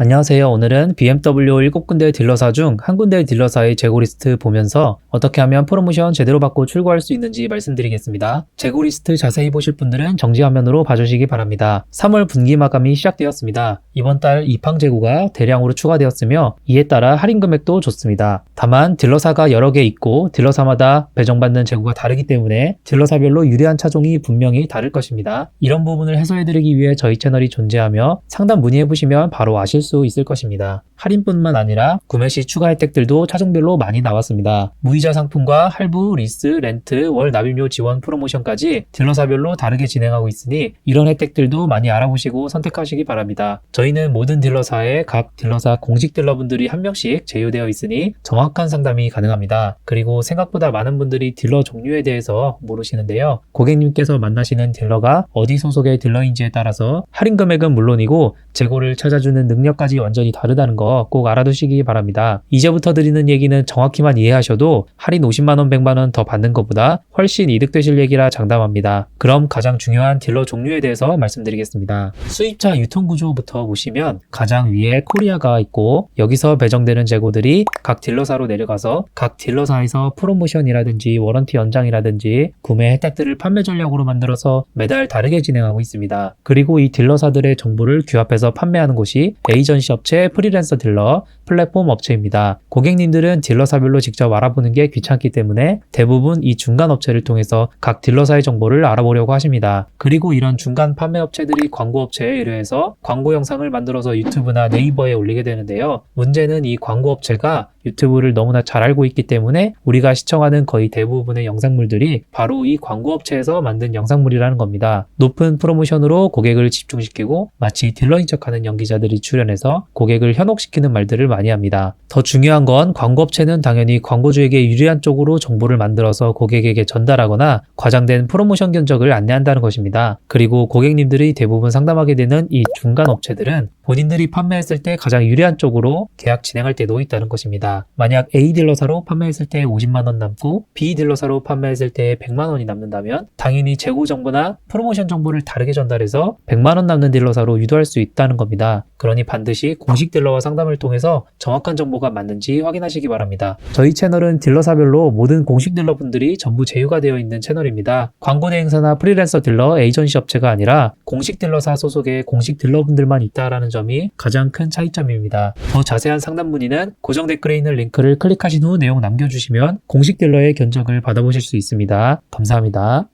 안녕하세요. 오늘은 BMW 7군데 딜러사 중 한 군데 딜러사의 재고 리스트 보면서 어떻게 하면 프로모션 제대로 받고 출고할 수 있는지 말씀드리겠습니다. 재고 리스트 자세히 보실 분들은 정지 화면으로 봐주시기 바랍니다. 3월 분기 마감이 시작되었습니다. 이번 달 입항 재고가 대량으로 추가되었으며 이에 따라 할인 금액도 좋습니다. 다만 딜러사가 여러 개 있고 딜러사마다 배정받는 재고가 다르기 때문에 딜러사별로 유리한 차종이 분명히 다를 것입니다. 이런 부분을 해소해드리기 위해 저희 채널이 존재하며 상담 문의해보시면 바로 아실 수 있을 것입니다. 할인뿐만 아니라 구매 시 추가 혜택들도 차종별로 많이 나왔습니다. 무이자 상품과 할부, 리스, 렌트, 월 납입료 지원 프로모션까지 딜러사별로 다르게 진행하고 있으니 이런 혜택들도 많이 알아보시고 선택하시기 바랍니다. 저희는 모든 딜러사에 각 딜러사 공식 딜러분들이 한 명씩 제휴되어 있으니 정확한 상담이 가능합니다. 그리고 생각보다 많은 분들이 딜러 종류에 대해서 모르시는데요. 고객님께서 만나시는 딜러가 어디 소속의 딜러인지에 따라서 할인 금액은 물론이고 재고를 찾아주는 능력까지 완전히 다르다는 거 꼭 알아두시기 바랍니다. 이제부터 드리는 얘기는 정확히만 이해하셔도 할인 50만원, 100만원 더 받는 것보다 훨씬 이득되실 얘기라 장담합니다. 그럼 가장 중요한 딜러 종류에 대해서 말씀드리겠습니다. 수입차 유통 구조부터 보시면 가장 위에 코리아가 있고 여기서 배정되는 재고들이 각 딜러사로 내려가서 각 딜러사에서 프로모션이라든지 워런티 연장이라든지 구매 혜택들을 판매 전략으로 만들어서 매달 다르게 진행하고 있습니다. 그리고 이 딜러사들의 정보를 규합해서 판매하는 곳이 에이전시 업체, 프리랜서 딜러, 플랫폼 업체입니다. 고객님들은 딜러사별로 직접 알아보는 게 귀찮기 때문에 대부분 이 중간 업체를 통해서 각 딜러사의 정보를 알아보려고 하십니다. 그리고 이런 중간 판매 업체들이 광고 업체에 의뢰해서 광고 영상을 만들어서 유튜브나 네이버에 올리게 되는데요. 문제는 이 광고 업체가 유튜브를 너무나 잘 알고 있기 때문에 우리가 시청하는 거의 대부분의 영상물들이 바로 이 광고 업체에서 만든 영상물이라는 겁니다. 높은 프로모션으로 고객을 집중시키고 마치 딜러인 척하는 연기자들이 출연해서 고객을 현혹시키는 말들을 많이 합니다. 더 중요한 건 광고 업체는 당연히 광고주에게 유리한 쪽으로 정보를 만들어서 고객에게 전달하거나 과장된 프로모션 견적을 안내한다는 것입니다. 그리고 고객님들이 대부분 상담하게 되는 이 중간 업체들은 본인들이 판매했을 때 가장 유리한 쪽으로 계약 진행할 때도 있다는 것입니다. 만약 A 딜러사로 판매했을 때 50만원 남고 B 딜러사로 판매했을 때 100만원이 남는다면 당연히 재고 정보나 프로모션 정보를 다르게 전달해서 100만원 남는 딜러사로 유도할 수 있다는 겁니다. 그러니 반드시 공식 딜러와 상담을 통해서 정확한 정보가 맞는지 확인하시기 바랍니다. 저희 채널은 딜러사별로 모든 공식 딜러분들이 전부 제휴가 되어 있는 채널입니다. 광고 대행사나 프리랜서 딜러, 에이전시 업체가 아니라 공식 딜러사 소속의 공식 딜러분들만 있다라는 점이 가장 큰 차이점입니다. 더 자세한 상담 문의는 고정 댓글에 있는 링크를 클릭하신 후 내용 남겨주시면 공식 딜러의 견적을 받아보실 수 있습니다. 감사합니다.